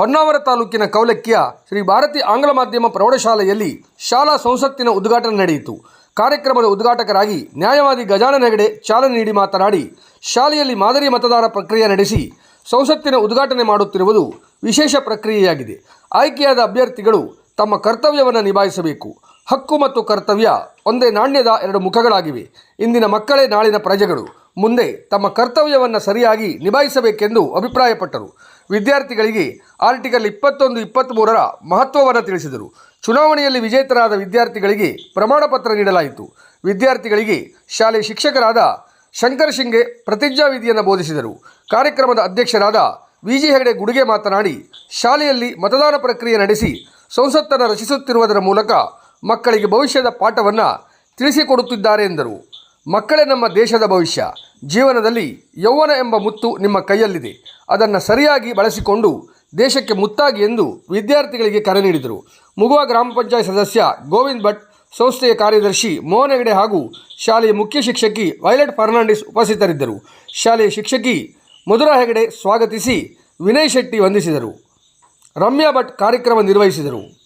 ಹೊನ್ನಾವರ ತಾಲೂಕಿನ ಕೌಲಕ್ಕಿಯ ಶ್ರೀ ಭಾರತಿ ಆಂಗ್ಲ ಮಾಧ್ಯಮ ಪ್ರೌಢಶಾಲೆಯಲ್ಲಿ ಶಾಲಾ ಸಂಸತ್ತಿನ ಉದ್ಘಾಟನೆ ನಡೆಯಿತು. ಕಾರ್ಯಕ್ರಮದ ಉದ್ಘಾಟಕರಾಗಿ ನ್ಯಾಯವಾದಿ ಗಜಾನನ ಹೆಗಡೆ ಚಾಲನೆ ನೀಡಿ ಮಾತನಾಡಿ, ಶಾಲೆಯಲ್ಲಿ ಮಾದರಿ ಮತದಾನ ಪ್ರಕ್ರಿಯೆ ನಡೆಸಿ ಸಂಸತ್ತಿನ ಉದ್ಘಾಟನೆ ಮಾಡುತ್ತಿರುವುದು ವಿಶೇಷ ಪ್ರಕ್ರಿಯೆಯಾಗಿದೆ. ಆಯ್ಕೆಯಾದ ಅಭ್ಯರ್ಥಿಗಳು ತಮ್ಮ ಕರ್ತವ್ಯವನ್ನು ನಿಭಾಯಿಸಬೇಕು. ಹಕ್ಕು ಮತ್ತು ಕರ್ತವ್ಯ ಒಂದೇ ನಾಣ್ಯದ ಎರಡು ಮುಖಗಳಾಗಿವೆ. ಇಂದಿನ ಮಕ್ಕಳೇ ನಾಳಿನ ಪ್ರಜೆಗಳು. ಮುಂದೆ ತಮ್ಮ ಕರ್ತವ್ಯವನ್ನು ಸರಿಯಾಗಿ ನಿಭಾಯಿಸಬೇಕೆಂದು ಅಭಿಪ್ರಾಯಪಟ್ಟರು. ವಿದ್ಯಾರ್ಥಿಗಳಿಗೆ ಆರ್ಟಿಕಲ್ ಇಪ್ಪತ್ತೊಂದು ಇಪ್ಪತ್ತ್ಮೂರರ ಮಹತ್ವವನ್ನು ತಿಳಿಸಿದರು. ಚುನಾವಣೆಯಲ್ಲಿ ವಿಜೇತರಾದ ವಿದ್ಯಾರ್ಥಿಗಳಿಗೆ ಪ್ರಮಾಣ ಪತ್ರ ನೀಡಲಾಯಿತು. ವಿದ್ಯಾರ್ಥಿಗಳಿಗೆ ಶಾಲೆ ಶಿಕ್ಷಕರಾದ ಶಂಕರ್ ಶಿಂಗೆ ಪ್ರತಿಜ್ಞಾವಿಧಿಯನ್ನು ಬೋಧಿಸಿದರು. ಕಾರ್ಯಕ್ರಮದ ಅಧ್ಯಕ್ಷರಾದ ವಿ ಜಿ ಹೆಗಡೆ ಗುಡುಗೆ ಮಾತನಾಡಿ, ಶಾಲೆಯಲ್ಲಿ ಮತದಾನ ಪ್ರಕ್ರಿಯೆ ನಡೆಸಿ ಸಂಸತ್ತನ್ನು ರಚಿಸುತ್ತಿರುವುದರ ಮೂಲಕ ಮಕ್ಕಳಿಗೆ ಭವಿಷ್ಯದ ಪಾಠವನ್ನು ತಿಳಿಸಿಕೊಡುತ್ತಿದ್ದಾರೆ ಎಂದರು. ಮಕ್ಕಳೇ ನಮ್ಮ ದೇಶದ ಭವಿಷ್ಯ. ಜೀವನದಲ್ಲಿ ಯೌವನ ಎಂಬ ಮುತ್ತು ನಿಮ್ಮ ಕೈಯಲ್ಲಿದೆ. ಅದನ್ನು ಸರಿಯಾಗಿ ಬಳಸಿಕೊಂಡು ದೇಶಕ್ಕೆ ಮುತ್ತಾಗಿ ಎಂದು ವಿದ್ಯಾರ್ಥಿಗಳಿಗೆ ಕರೆ ನೀಡಿದರು. ಮುಗುವ ಗ್ರಾಮ ಪಂಚಾಯತ್ ಸದಸ್ಯ ಗೋವಿಂದ್ ಭಟ್, ಸಂಸ್ಥೆಯ ಕಾರ್ಯದರ್ಶಿ ಮೋಹನ್ ಹೆಗಡೆ ಹಾಗೂ ಶಾಲೆಯ ಮುಖ್ಯ ಶಿಕ್ಷಕಿ ವೈಲೆಟ್ ಫರ್ನಾಂಡಿಸ್ ಉಪಸ್ಥಿತರಿದ್ದರು. ಶಾಲೆಯ ಶಿಕ್ಷಕಿ ಮಧುರಾ ಹೆಗಡೆ ಸ್ವಾಗತಿಸಿ ವಿನಯ್ ಶೆಟ್ಟಿ ವಂದಿಸಿದರು. ರಮ್ಯಾ ಭಟ್ ಕಾರ್ಯಕ್ರಮ ನಿರ್ವಹಿಸಿದರು.